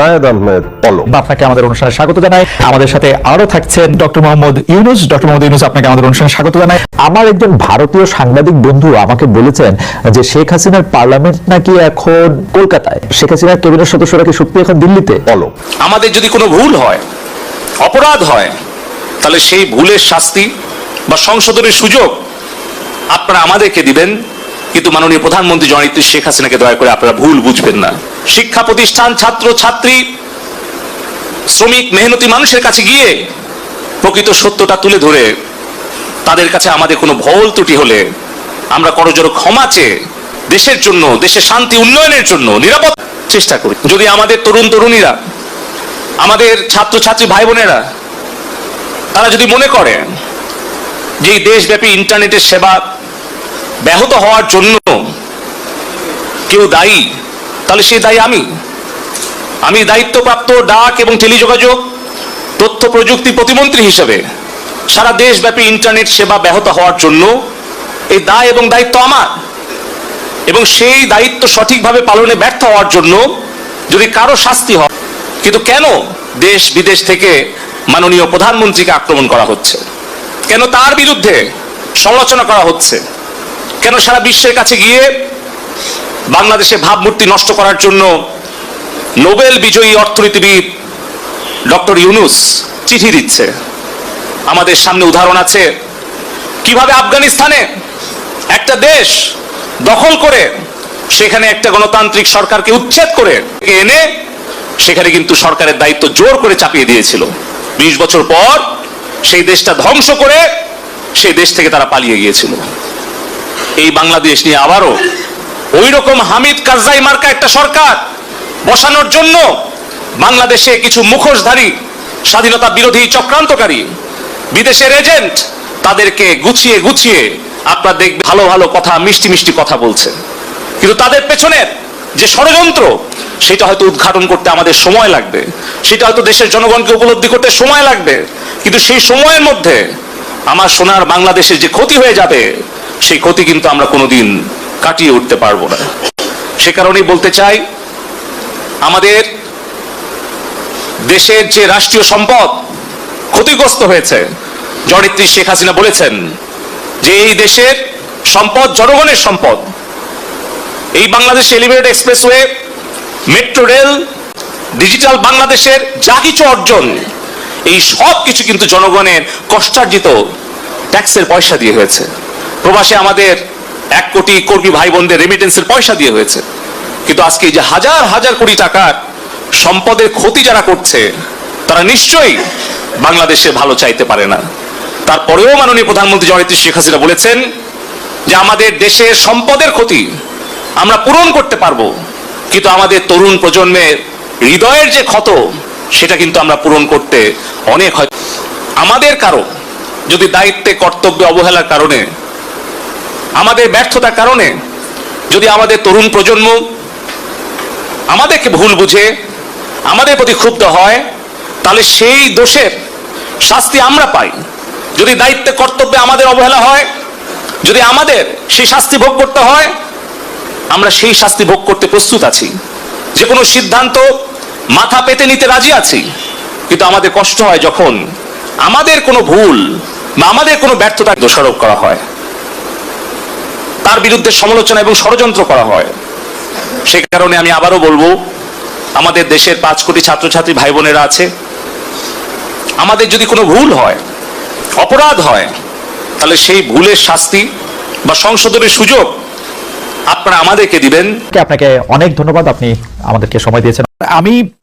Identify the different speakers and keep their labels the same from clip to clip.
Speaker 1: জুনায়েদ আহমেদ পলক
Speaker 2: আপনাকে আমাদের অনুষ্ঠানে স্বাগত জানাই। আমাদের সাথে আরও থাকছেন ডক্টর মোহাম্মদ ইউনুস। ডক্টর মোহাম্মদ ইউনুস আপনাকে আমাদের অনুষ্ঠানে স্বাগত জানাই। আমার একজন ভারতীয় সাংবাদিক বন্ধু আমাকে বলেছেন যে শেখ হাসিনার পার্লামেন্ট নাকি এখন কলকাতায়? শেখ হাসিনার ক্যাবিনেট সদস্যরা কি সত্যি এখন দিল্লিতে?
Speaker 1: পলক
Speaker 3: আমাদের যদি কোনো ভুল হয় অপরাধ হয় তাহলে সেই ভুলের শাস্তি বা সংশোধনের সুযোগ আপনারা আমাদেরকে দিবেন। কিন্তু মাননীয় প্রধানমন্ত্রী জননেত্রী শেখ হাসিনাকে দয়া করে আপনারা ভুল বুঝবেন না। শিক্ষা প্রতিষ্ঠান, ছাত্র, ছাত্রী, শ্রমিক, মেহনতি মানুষের কাছে গিয়ে প্রকৃত সত্যটা তুলে ধরে তাদের কাছে আমাদের কোনো ভুল ত্রুটি হলে আমরা করজোর ক্ষমা চেয়ে দেশের জন্য, দেশের শান্তি উন্নয়নের জন্য নিরাপদ চেষ্টা করি। যদি আমাদের তরুণ তরুণীরা, আমাদের ছাত্রছাত্রী ভাই বোনেরা তারা যদি মনে করে যে দেশব্যাপী ইন্টারনেটের সেবা ব্যাহত হওয়ার জন্য কেউ দায়ী, তাহলে সেই দায়ী আমি। আমি দায়িত্বপ্রাপ্ত ডাক এবং টেলিযোগাযোগ, তথ্য প্রযুক্তি প্রতিমন্ত্রী হিসেবে সারা দেশব্যাপী ইন্টারনেট সেবা ব্যাহত হওয়ার জন্য এই দায় এবং দায়িত্ব আমার। এবং সেই দায়িত্ব সঠিকভাবে পালনে ব্যর্থ হওয়ার জন্য যদি কারও শাস্তি হয়, কিন্তু কেন দেশ বিদেশ থেকে মাননীয় প্রধানমন্ত্রীকে আক্রমণ করা হচ্ছে? কেন তার বিরুদ্ধে সমালোচনা করা হচ্ছে? কেন সারা বিশ্বের কাছে গিয়ে বাংলাদেশে ভাবমূর্তি নষ্ট করার জন্য নোবেল বিজয়ী অর্থনীতিবিদ ডক্টর ইউনুস চিঠি দিচ্ছে? আমাদের সামনে উদাহরণ আছে। কীভাবে আফগানিস্তানে একটা দেশ দখল করে সেখানে একটা গণতান্ত্রিক সরকারকে উচ্ছেদ করে এনে সেখানে কিন্তু সরকারের দায়িত্ব জোর করে চাপিয়ে দিয়েছিল। বিশ বছর পর সেই দেশটা ধ্বংস করে সেই দেশ থেকে তারা পালিয়ে গিয়েছিল। এই বাংলাদেশ নিয়ে আবারও ওই রকম হামিদ কারজাই মার্কা একটা সরকার বসানোর জন্য বাংলাদেশে কিছু মুখোশধারী, স্বাধীনতা বিরোধী চক্রান্তকারী, বিদেশের এজেন্ট, তাদেরকে গুছিয়ে গুছিয়ে আপনার দেখবেন ভালো ভালো কথা, মিষ্টি মিষ্টি কথা বলছে কিন্তু তাদের পেছনের যে ষড়যন্ত্র, সেটা হয়তো উদ্ঘাটন করতে আমাদের সময় লাগবে, সেটা হয়তো দেশের জনগণকে উপলব্ধি করতে সময় লাগবে, কিন্তু সেই সময়ের মধ্যে আমার সোনার বাংলাদেশের যে ক্ষতি হয়ে যাবে সেই ক্ষতি কিন্তু আমরা কোনোদিন কাটিয়ে উঠতে পারব না। সে কারণেই বলতে চাই, আমাদের দেশের যে রাষ্ট্রীয় সম্পদ ক্ষতিগ্রস্ত হয়েছে, জননেত্রী শেখ হাসিনা বলেছেন যে এই দেশের সম্পদ জনগণের সম্পদ। এই Bangladesh elevated expressway metro rail digital বাংলাদেশের যা কিছু অর্জন, এই সব কিছু কিন্তু জনগণের কষ্টার্জিত ট্যাক্সের পয়সা দিয়ে হয়েছে। প্রবাসে আমাদের এক কোটি কর্মী ভাই বোনদের রেমিটেন্সের পয়সা দিয়ে হয়েছে। কিন্তু আজকে যে হাজার হাজার কোটি টাকার সম্পদের ক্ষতি যারা করছে, তারা নিশ্চয়ই বাংলাদেশে ভালো চাইতে পারে না। তারপরেও মাননীয় প্রধানমন্ত্রী জয়নেত্রী শেখ হাসিনা বলেছেন যে আমাদের দেশের সম্পদের ক্ষতি আমরা পূরণ করতে পারব, কিন্তু আমাদের তরুণ প্রজন্মের হৃদয়ের যে ক্ষত, সেটা কিন্তু আমরা পূরণ করতে অনেক হয়। আমাদের কারও যদি দায়িত্বে, কর্তব্যে অবহেলার কারণে আমাদের ব্যর্থতার কারণে যদি আমাদের তরুণ প্রজন্ম আমাদেরকে ভুল বুঝে, আমাদের প্রতি ক্ষুব্ধ হয়, তাহলে সেই দোষের শাস্তি আমরা পাই। যদি দায়িত্বে কর্তব্যে আমাদের অবহেলা হয়, যদি আমাদের সেই শাস্তি ভোগ করতে হয়, আমরা সেই শাস্তি ভোগ করতে প্রস্তুত আছি। যে কোনো সিদ্ধান্ত মাথা পেতে নিতে রাজি আছি, কিন্তু আমাদের কষ্ট হয় যখন আমাদের কোনো ভুল বা আমাদের কোনো ব্যর্থতা দোষারোপ করা হয়। তার বিরুদ্ধে সমালোচনা এবং ষড়যন্ত্র করা হয়। সে কারণে আমি আবারও বলব আমাদের দেশের পাঁচ কোটি ছাত্রছাত্রী ভাই বোনেরা আছে। আমাদের যদি কোনো ভুল হয় অপরাধ হয় তাহলে সেই ভুলের শাস্তি বা সংশোধনের সুযোগ আপনারা আমাদেরকে দিবেন।
Speaker 2: আপনাকে অনেক ধন্যবাদ আপনি আমাদেরকে সময় দিয়েছেন। আমি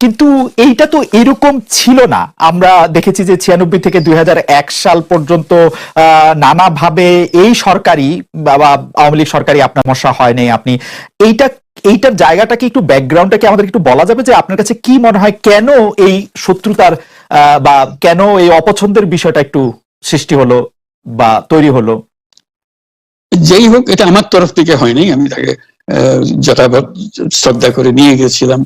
Speaker 2: কিন্তু এইটা তো এরকম ছিল না। আমরা দেখেছি যে ছিয়ানব্বই থেকে দুই হাজার এক সাল পর্যন্ত নানাভাবে এই সরকারি বা আওয়ামী লীগ সরকারি আপনার মশা হয় নাই, আপনি এইটা, এইটার জায়গাটাকে একটু ব্যাকগ্রাউন্ডটাকে আমাদের একটু বলা যাবে যে আপনার কাছে কি মনে হয় কেন এই শত্রুতার বা কেন এই অপছন্দের বিষয়টা একটু সৃষ্টি হলো বা তৈরি হলো?
Speaker 4: যেই হোক, এটা আমার তরফ থেকে হয়নি। আমি তাকে যথাবৎ শ্রদ্ধা করে নিয়ে গেছিলাম।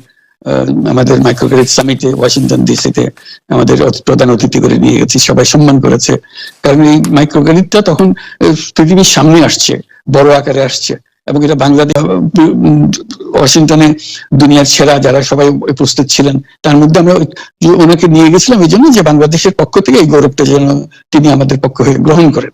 Speaker 4: আমাদের মাইক্রোক্রেডিট সামিটে ওয়াশিংটন ডিসিতে আমাদের প্রধান অতিথি করে নিয়ে গেছি, সবাই সম্মান করেছে। কারণ এই মাইক্রোক্রেডিটটা তখন পৃথিবীর সামনে আসছে, বড় আকারে আসছে এবং এটা বাংলাদেশ ওয়াশিংটনে দুনিয়ার সেরা যারা সবাই উপস্থিত ছিলেন, তার মধ্যে আমরা ওনাকে নিয়ে গেছিলাম, এই জন্য যে বাংলাদেশের পক্ষ থেকে এই গৌরবটা যেন তিনি আমাদের পক্ষ হয়ে গ্রহণ করেন।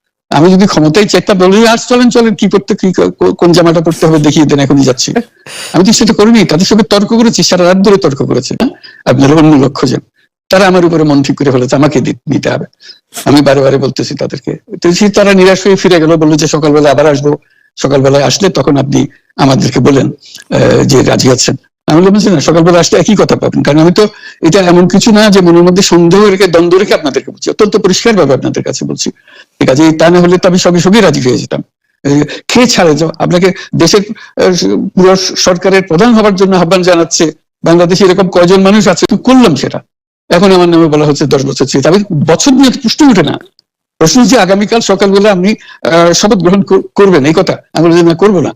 Speaker 4: আমি যদি ক্ষমতায় চাইতাম বলি আর চলেন চলেন, কি করতে, কি কোন জামাটা পড়তে হবে, দেখিয়ে দেন, এখনই যাচ্ছি। আমি তো সেটা করিনি, তাদের সঙ্গে তর্ক করেছি, সারা রাত ধরে তর্ক করেছি, না? আপনারা অন্য লোক খোঁজেন তারা আমার উপরে মন ঠিক করে ফেলেছে, আমাকে নিতে হবে। আমি বারে বারে বলতেছি তাদেরকে তারা নিরাশ হয়ে ফিরে গেল, বলল যে সকালবেলা আবার আসব, সকালবেলায় আসলে তখন আপনি আমাদেরকে বলেন যে রাজি আছেন। আমি যে না সকালবেলা আসলে একই কথা পাবেন। কারণ আমি তো এটা এমন কিছু না যে মনের মধ্যে সন্দেহ রেখে দ্বন্দ্ব রেখে আপনাদেরকে বলছি। অত্যন্ত পরিষ্কার ভাবে আপনাদের কাছে বলছি। ঠিক আছে তা না হলে তো আমি সঙ্গে সঙ্গে রাজি হয়ে যেতাম। খেয়ে ছাড়ে যাও? আপনাকে দেশের পুরো সরকারের প্রধান হবার জন্য আহ্বান জানাচ্ছে। বাংলাদেশে এরকম কয়জন মানুষ আছে? করলাম সেটা। এখন আমার নামে বলা হচ্ছে দশ বছর ছিল। আমি বছর নিয়ে প্রশ্ন ওঠে না। প্রশ্ন যে আগামীকাল সকালবেলা আপনি আহ, শপথ গ্রহণ করবেন এই কথা। আমি বলছি না করব না।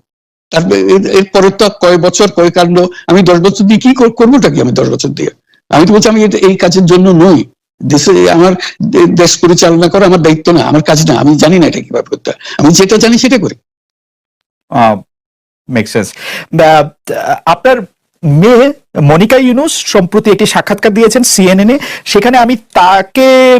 Speaker 4: এরপরে তো কয় বছর কয় কাণ্ড, আমি দশ বছর দিয়ে কি কর- করবোটা কি আমি দশ বছর দিয়ে? আমি তো বলছি আমি এই কাজের জন্য নই। দেশে আমার দেশ পরিচালনা করা আমার দায়িত্ব না, আমার কাজ না, আমি জানি না এটা কীভাবে করতে আমি যেটা জানি সেটা করি।
Speaker 2: আপনার মেয়ে মনিকা ইউনুস সম্প্রতি একটি সাক্ষাৎকার দিয়েছেন সিএনএন এ। সেখানে আমি তাকে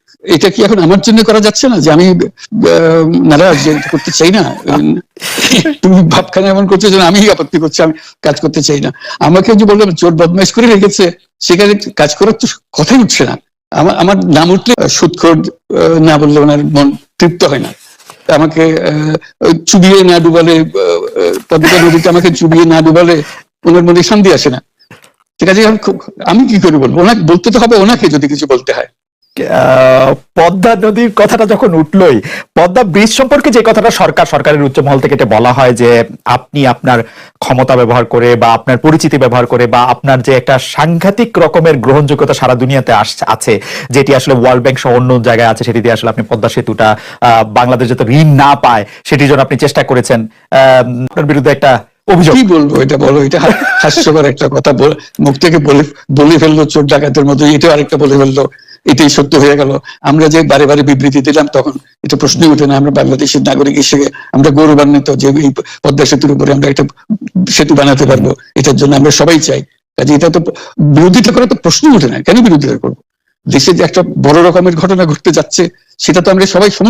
Speaker 4: এটা কি এখন আমার জন্য করা যাচ্ছে না? যে আমি নারাজ করতে চাই না? তুমি ভাবখানে এমন করছ যে আমি আপত্তি করছি, আমি কাজ করতে চাই না। আমাকে যে বললাম, চোর বদমাইশ করে রেখেছে, সেখানে কাজ করার তো কথাই উঠছে না। আমার আমার নাম উঠলে সুৎখোর না বললে ওনার মন তৃপ্ত হয় না। আমাকে চুবিয়ে না ডুবালে পদ্মা নদীতে আমাকে চুবিয়ে না ডুবালে ওনার মনে শান্তি আসে না। ঠিক আছে আমি কি করে বলব? ওনাকে বলতে তো হবে, ওনাকে যদি কিছু বলতে হয়।
Speaker 2: পদ্মা নদীর কথাটা যখন উঠলোই, পদ্মা ব্রিজ সম্পর্কে যে কথাটা সরকার, সরকারের উচ্চ মহল থেকে এটা বলা হয় যে, আপনি আপনার ক্ষমতা ব্যবহার করে বা আপনার পরিচিতি ব্যবহার করে বা আপনার যে একটা সাংঘাতিক রকমের গ্রহণযোগ্যতা সারা দুনিয়াতে আছে, যেটি আসলে ওয়ার্ল্ড ব্যাংক সহ অন্য জায়গায় আছে সেটি দিয়ে আসলে আপনি পদ্মা সেতুটা বাংলাদেশ যাতে ঋণ না পায়, সেটির জন্য আপনি চেষ্টা করেছেন আপনার বিরুদ্ধে একটা অভিযোগ।
Speaker 4: কি বলব? এটা বলো, এটা হাস্যকর একটা কথা মুখ থেকে বলে বলে ফেলল, চোর ডাকাতের মতো এটাও আরেকটা বলে ফেলল। এটাই সত্য হয়ে গেল। আমরা যে বারে বারে বিবৃতি দিলাম, তখন এটা প্রশ্নই ওঠে না। আমরা বাংলাদেশের নাগরিক হিসেবে আমরা গৌরবান্বিত যে এই পদ্মা সেতুর উপরে আমরা একটা সেতু বানাতে পারব। এটার জন্য আমরা সবাই চাই। কাজে এটা তো বিরোধিতা করা তো প্রশ্নই উঠে না। কেন বিরোধিতা করব? দেশে যে একটা বড় রকমের ঘটনা ঘটতে যাচ্ছে, সেটা তো আমরা সবাই সমর্থন